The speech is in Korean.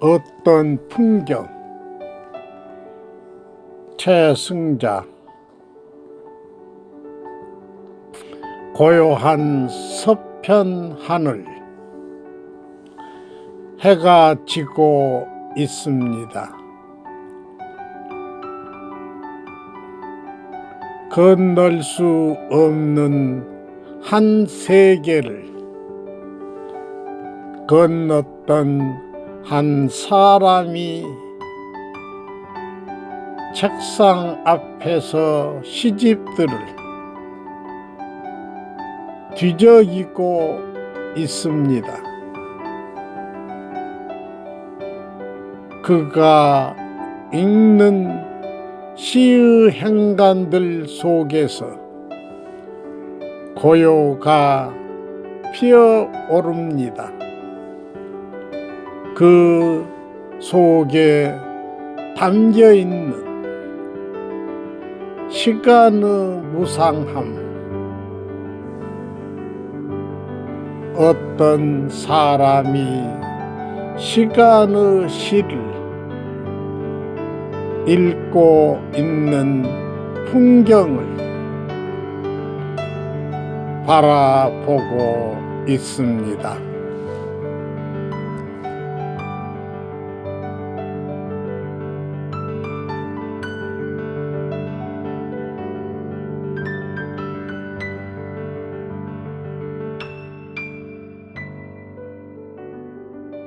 어떤 풍경? 최승자. 고요한 서편 하늘. 해가 지고 있습니다. 건널 수 없는 한 세계를 건넜던 한 사람이 책상 앞에서 시집들을 뒤적이고 있습니다. 그가 읽는 시의 행간들 속에서 고요가 피어오릅니다. 그 속에 담겨 있는 시간의 무상함, 어떤 사람이 시간의 시를 읽고 있는 풍경을 바라보고 있습니다.